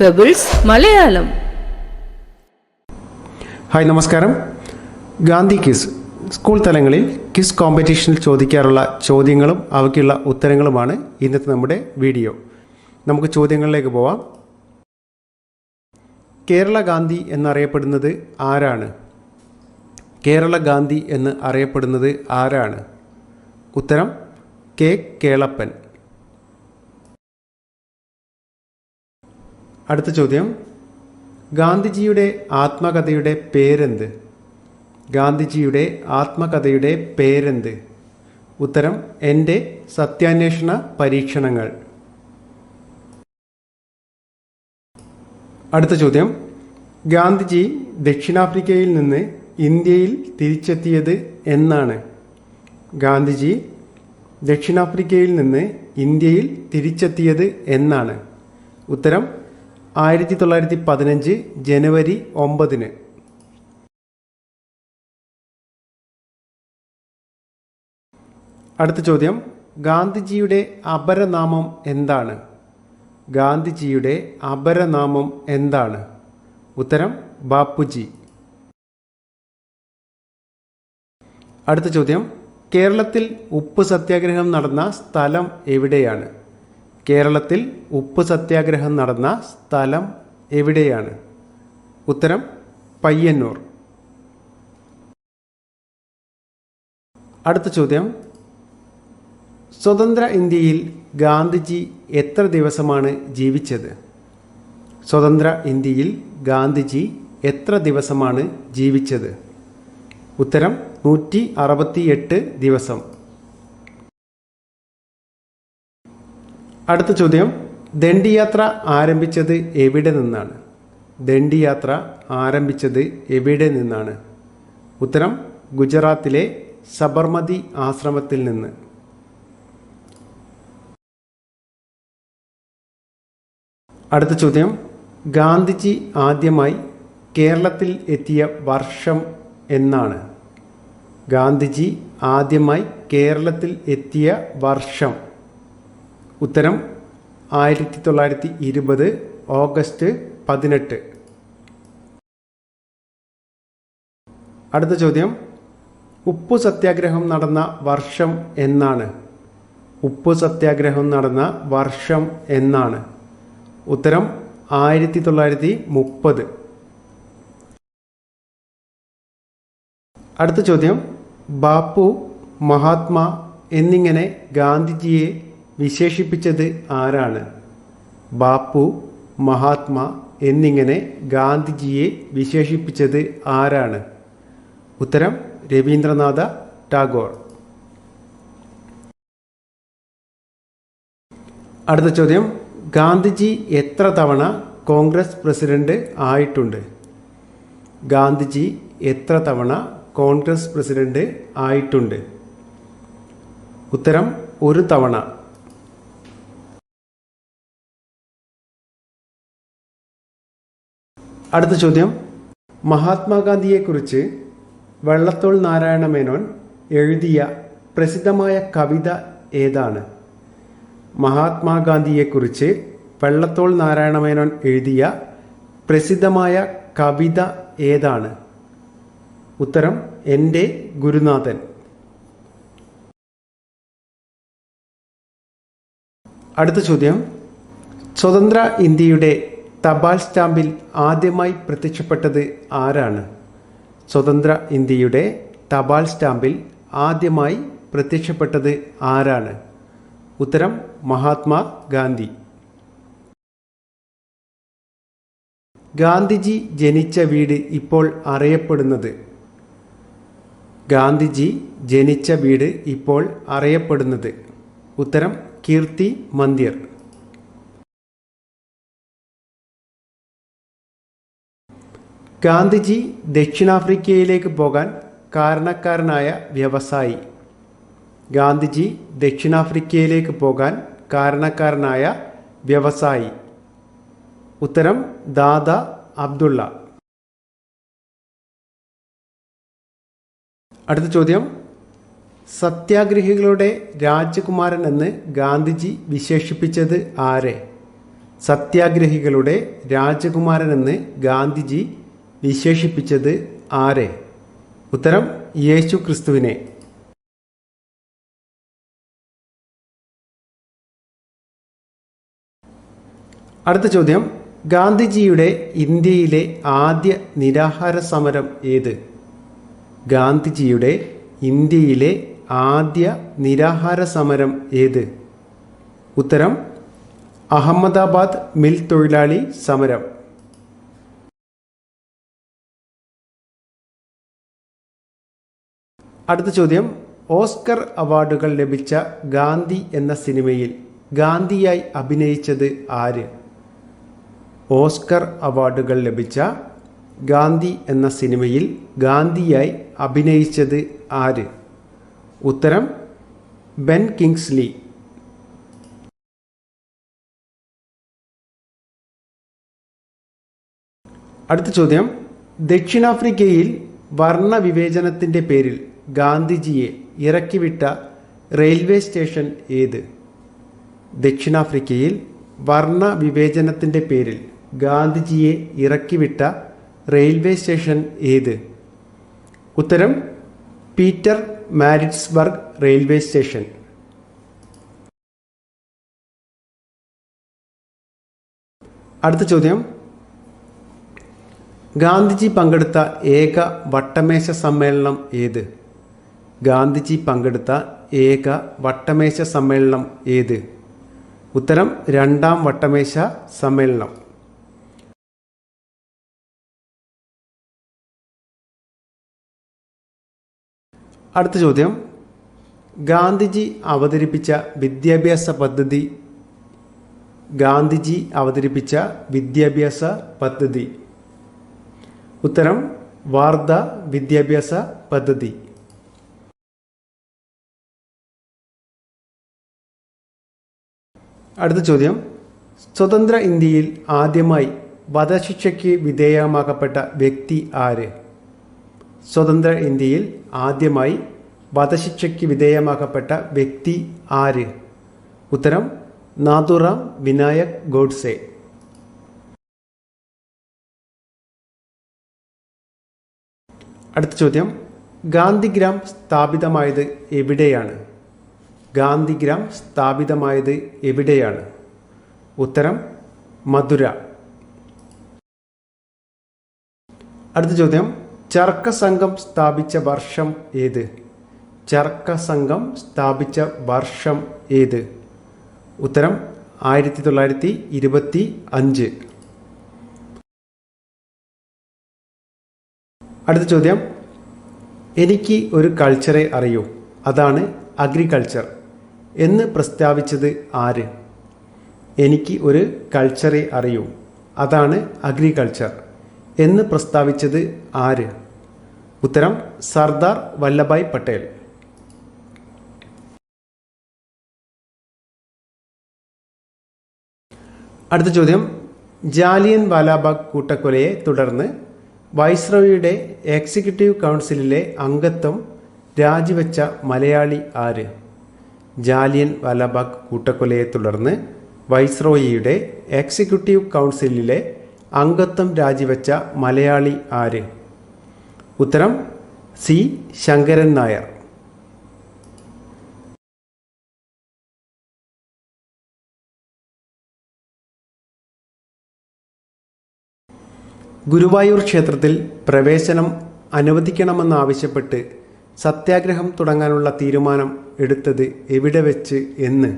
Pebbles Malayalam hi നമസ്കാരം. Gandhi quiz school തലങ്ങളിൽ quiz കോമ്പറ്റീഷനിൽ ചോദിക്കാറുള്ള ചോദ്യങ്ങളും അവയ്ക്കുള്ള ഉത്തരങ്ങളുമാണ് ഇന്നത്തെ നമ്മുടെ വീഡിയോ. നമുക്ക് ചോദ്യങ്ങളിലേക്ക് പോവാം. കേരള ഗാന്ധി എന്നറിയപ്പെടുന്നത് ആരാണ്? കേരള ഗാന്ധി എന്ന് അറിയപ്പെടുന്നത് ആരാണ്? ഉത്തരം കെ. കേളപ്പൻ. അടുത്ത ചോദ്യം. ഗാന്ധിജിയുടെ ആത്മകഥയുടെ പേരെന്ത്? ഗാന്ധിജിയുടെ ആത്മകഥയുടെ പേരെന്ത്? ഉത്തരം എന്റെ സത്യാന്വേഷണ പരീക്ഷണങ്ങൾ. അടുത്ത ചോദ്യം. ഗാന്ധിജി ദക്ഷിണാഫ്രിക്കയിൽ നിന്ന് ഇന്ത്യയിൽ തിരിച്ചെത്തിയത് എന്നാണ്. ഗാന്ധിജി ദക്ഷിണാഫ്രിക്കയിൽ നിന്ന് ഇന്ത്യയിൽ തിരിച്ചെത്തിയത് എന്നാണ്. ഉത്തരം ആയിരത്തി തൊള്ളായിരത്തി പതിനഞ്ച് ജനുവരി ഒമ്പതിന്. അടുത്ത ചോദ്യം. ഗാന്ധിജിയുടെ അപരനാമം എന്താണ്? ഗാന്ധിജിയുടെ അപരനാമം എന്താണ്? ഉത്തരം ബാപ്പുജി. അടുത്ത ചോദ്യം. കേരളത്തിൽ ഉപ്പ് സത്യാഗ്രഹം നടന്ന സ്ഥലം എവിടെയാണ്? കേരളത്തിൽ ഉപ്പ് സത്യാഗ്രഹം നടന്ന സ്ഥലം എവിടെയാണ്? ഉത്തരം പയ്യന്നൂർ. അടുത്ത ചോദ്യം. സ്വതന്ത്ര ഇന്ത്യയിൽ ഗാന്ധിജി എത്ര ദിവസമാണ് ജീവിച്ചത്? സ്വതന്ത്ര ഇന്ത്യയിൽ ഗാന്ധിജി എത്ര ദിവസമാണ് ജീവിച്ചത്? ഉത്തരം നൂറ്റി ദിവസം. അടുത്ത ചോദ്യം. ദണ്ഡിയാത്ര ആരംഭിച്ചത് എവിടെ നിന്നാണ്? ദണ്ഡിയാത്ര ആരംഭിച്ചത് എവിടെ നിന്നാണ്? ഉത്തരം ഗുജറാത്തിലെ സബർമതി ആശ്രമത്തിൽ നിന്ന്. അടുത്ത ചോദ്യം. ഗാന്ധിജി ആദ്യമായി കേരളത്തിൽ എത്തിയ വർഷം എന്നാണ്. ഗാന്ധിജി ആദ്യമായി കേരളത്തിൽ എത്തിയ വർഷം. ഉത്തരം ആയിരത്തി തൊള്ളായിരത്തി ഇരുപത് ഓഗസ്റ്റ് പതിനെട്ട്. അടുത്ത ചോദ്യം. ഉപ്പു സത്യാഗ്രഹം നടന്ന വർഷം എന്നാണ്. ഉപ്പു സത്യാഗ്രഹം നടന്ന വർഷം എന്നാണ്. ഉത്തരം ആയിരത്തി തൊള്ളായിരത്തി മുപ്പത് അടുത്ത ചോദ്യം. ബാപ്പു മഹാത്മാ എന്നിങ്ങനെ ഗാന്ധിജിയെ വിശേഷിപ്പിച്ചത് ആരാണ്? ബാപ്പു മഹാത്മാ എന്നിങ്ങനെ ഗാന്ധിജിയെ വിശേഷിപ്പിച്ചത് ആരാണ്? ഉത്തരം രവീന്ദ്രനാഥ ടാഗോർ. അടുത്ത ചോദ്യം ഗാന്ധിജി എത്ര തവണ കോൺഗ്രസ് പ്രസിഡന്റ് ആയിട്ടുണ്ട്? ഗാന്ധിജി എത്ര തവണ കോൺഗ്രസ് പ്രസിഡന്റ് ആയിട്ടുണ്ട്? ഉത്തരം ഒരു തവണ. അടുത്ത ചോദ്യം. മഹാത്മാഗാന്ധിയെക്കുറിച്ച് വള്ളത്തോൾ നാരായണ മേനോൻ എഴുതിയ പ്രസിദ്ധമായ കവിത ഏതാണ്? മഹാത്മാഗാന്ധിയെക്കുറിച്ച് വെള്ളത്തോൾ നാരായണ മേനോൻ എഴുതിയ പ്രസിദ്ധമായ കവിത ഏതാണ്? ഉത്തരം എന്റെ ഗുരുനാഥൻ. അടുത്ത ചോദ്യം. സ്വതന്ത്ര ഇന്ത്യയുടെ തപാൽ സ്റ്റാമ്പിൽ ആദ്യമായി പ്രത്യക്ഷപ്പെട്ടത് ആരാണ്? സ്വതന്ത്ര ഇന്ത്യയുടെ തപാൽ സ്റ്റാമ്പിൽ ആദ്യമായി പ്രത്യക്ഷപ്പെട്ടത് ആരാണ്? ഉത്തരം മഹാത്മാ ഗാന്ധി. ഗാന്ധിജി ജനിച്ച വീട് ഇപ്പോൾ അറിയപ്പെടുന്നത്. ഗാന്ധിജി ജനിച്ച വീട് ഇപ്പോൾ അറിയപ്പെടുന്നത്. ഉത്തരം കീർത്തി മന്ദിർ. ഗാന്ധിജി ദക്ഷിണാഫ്രിക്കയിലേക്ക് പോകാൻ കാരണക്കാരനായ വ്യവസായി. ഗാന്ധിജി ദക്ഷിണാഫ്രിക്കയിലേക്ക് പോകാൻ കാരണക്കാരനായ വ്യവസായി. ഉത്തരം ദാദ അബ്ദുള്ള. അടുത്ത ചോദ്യം. സത്യാഗ്രഹികളുടെ രാജകുമാരൻ എന്ന് ഗാന്ധിജി വിശേഷിപ്പിച്ചത് ആരെ? സത്യാഗ്രഹികളുടെ രാജകുമാരൻ എന്ന് ഗാന്ധിജി വിശേഷിപ്പിച്ചത് ആരെ? ഉത്തരം യേശു ക്രിസ്തുവിനെ. അടുത്ത ചോദ്യം ഗാന്ധിജിയുടെ ഇന്ത്യയിലെ ആദ്യ നിരാഹാര സമരം ഏത്? ഗാന്ധിജിയുടെ ഇന്ത്യയിലെ ആദ്യ നിരാഹാര സമരം ഏത്? ഉത്തരം അഹമ്മദാബാദ് മിൽ തൊഴിലാളി സമരം. അടുത്ത ചോദ്യം. ഓസ്കർ അവാർഡുകൾ ലഭിച്ച ഗാന്ധി എന്ന സിനിമയിൽ ഗാന്ധിയായി അഭിനയിച്ചത് ആര്? ഓസ്കർ അവാർഡുകൾ ലഭിച്ച ഗാന്ധി എന്ന സിനിമയിൽ ഗാന്ധിയായി അഭിനയിച്ചത് ആര്? ഉത്തരം ബെൻ കിങ്സ്ലി. അടുത്ത ചോദ്യം. ദക്ഷിണാഫ്രിക്കയിൽ വർണവിവേചനത്തിന്റെ പേരിൽ ഗാന്ധിജിയെ ഇറക്കിവിട്ട റെയിൽവേ സ്റ്റേഷൻ ഏത്? ദക്ഷിണാഫ്രിക്കയിൽ വർണവിവേചനത്തിന്റെ പേരിൽ ഗാന്ധിജിയെ ഇറക്കിവിട്ട റെയിൽവേ സ്റ്റേഷൻ ഏത്? ഉത്തരം പീറ്റർ മാരിറ്റ്സ്ബർഗ് റെയിൽവേ സ്റ്റേഷൻ. അടുത്ത ചോദ്യം. ഗാന്ധിജി പങ്കെടുത്ത ഏക വട്ടമേശ സമ്മേളനം ഏത്? ഗാന്ധിജി പങ്കെടുത്ത ഏക വട്ടമേശ സമ്മേളനം ഏത്? ഉത്തരം രണ്ടാം വട്ടമേശ സമ്മേളനം. അടുത്ത ചോദ്യം. ഗാന്ധിജി അവതരിപ്പിച്ച വിദ്യാഭ്യാസ പദ്ധതി. ഗാന്ധിജി അവതരിപ്പിച്ച വിദ്യാഭ്യാസ പദ്ധതി. ഉത്തരം വാർധ വിദ്യാഭ്യാസ പദ്ധതി. അടുത്ത ചോദ്യം. സ്വതന്ത്ര ഇന്ത്യയിൽ ആദ്യമായി വധശിക്ഷയ്ക്ക് വിധേയമാക്കപ്പെട്ട വ്യക്തി ആര്? സ്വതന്ത്ര ഇന്ത്യയിൽ ആദ്യമായി വധശിക്ഷയ്ക്ക് വിധേയമാക്കപ്പെട്ട വ്യക്തി ആര്? ഉത്തരം നാഥുറാം വിനായക് ഗോഡ്സെ. അടുത്ത ചോദ്യം. ഗാന്ധിഗ്രാം സ്ഥാപിതമായത് എവിടെയാണ്? ഗാന്ധിഗ്രാം സ്ഥാപിതമായത് എവിടെയാണ്? ഉത്തരം മധുര. അടുത്ത ചോദ്യം ചർക്ക സംഘം സ്ഥാപിച്ച വർഷം ഏത്? ചർക്ക സംഘം സ്ഥാപിച്ച വർഷം ഏത്? ഉത്തരം ആയിരത്തി തൊള്ളായിരത്തി ഇരുപത്തി അഞ്ച് അടുത്ത ചോദ്യം എനിക്ക് ഒരു കൾച്ചറെ അറിയൂ. അതാണ് അഗ്രികൾച്ചർ എന്ന് പ്രസ്താവിച്ചത് ആര്? എനിക്ക് ഒരു കൾച്ചറെ അറിയൂ. അതാണ് അഗ്രികൾച്ചർ എന്ന് പ്രസ്താവിച്ചത് ആര്? ഉത്തരം സർദാർ വല്ലഭായ് പട്ടേൽ. അടുത്ത ചോദ്യം. ജാലിയൻ വാലാബാഗ് കൂട്ടക്കൊലയെ തുടർന്ന് വൈസ്രോയുടെ എക്സിക്യൂട്ടീവ് കൗൺസിലിലെ അംഗത്വം രാജിവെച്ച മലയാളി ആര്? ജാലിയൻ വാലാബാഗ് കൂട്ടക്കൊലയെ തുടർന്ന് വൈസ്രോയിയുടെ എക്സിക്യൂട്ടീവ് കൗൺസിലിലെ അംഗത്വം രാജിവെച്ച മലയാളി ആര്? ഉത്തരം സി. ശങ്കരൻ നായർ. ഗുരുവായൂർ ക്ഷേത്രത്തിൽ പ്രവേശനം അനുവദിക്കണമെന്നാവശ്യപ്പെട്ട് സത്യാഗ്രഹം തുടങ്ങാനുള്ള തീരുമാനം എടുത്തത് എവിടെ വെച്ച് എന്ന്.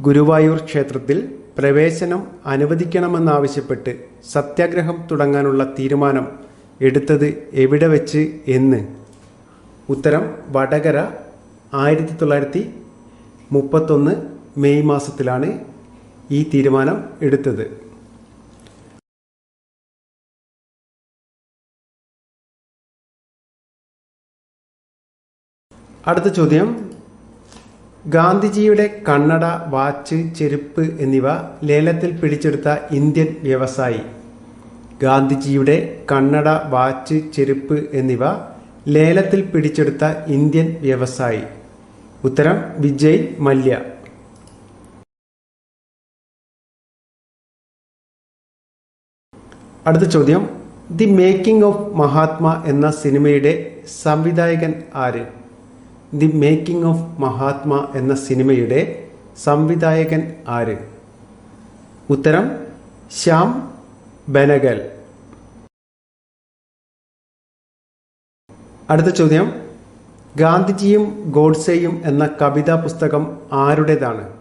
ഗുരുവായൂർ ക്ഷേത്രത്തിൽ പ്രവേശനം അനുവദിക്കണമെന്നാവശ്യപ്പെട്ട് സത്യാഗ്രഹം തുടങ്ങാനുള്ള തീരുമാനം എടുത്തത് എവിടെ വെച്ച് എന്ന്. ഉത്തരം വടകര ആയിരത്തി തൊള്ളായിരത്തി മുപ്പത്തൊന്ന് മെയ് മാസത്തിലാണ് ഈ തീരുമാനം എടുത്തത്. അടുത്ത ചോദ്യം. ഗാന്ധിജിയുടെ കണ്ണട വാച്ച് ചെരുപ്പ് എന്നിവ ലേലത്തിൽ പിടിച്ചെടുത്ത ഇന്ത്യൻ വ്യവസായി. ഗാന്ധിജിയുടെ കണ്ണട വാച്ച് ചെരുപ്പ് എന്നിവ ലേലത്തിൽ പിടിച്ചെടുത്ത ഇന്ത്യൻ വ്യവസായി. ഉത്തരം വിജയ് മല്യ. അടുത്ത ചോദ്യം. ദി മേക്കിംഗ് ഓഫ് മഹാത്മ എന്ന സിനിമയുടെ സംവിധായകൻ ആര്? ദി മേക്കിംഗ് ഓഫ് മഹാത്മ എന്ന സിനിമയുടെ സംവിധായകൻ ആര്? ഉത്തരം ശ്യാം ബനഗൽ. അടുത്ത ചോദ്യം ഗാന്ധിജിയും ഗോഡ്സെയും എന്ന കവിതാ പുസ്തകം ആരുടേതാണ്?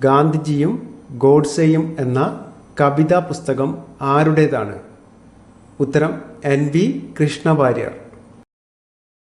ഗാന്ധിജിയും ഗോഡ്സെയും എന്ന കവിതാ പുസ്തകം ആരുടേതാണ്? ഉത്തരം എൻ വി കൃഷ്ണവാര്യർ.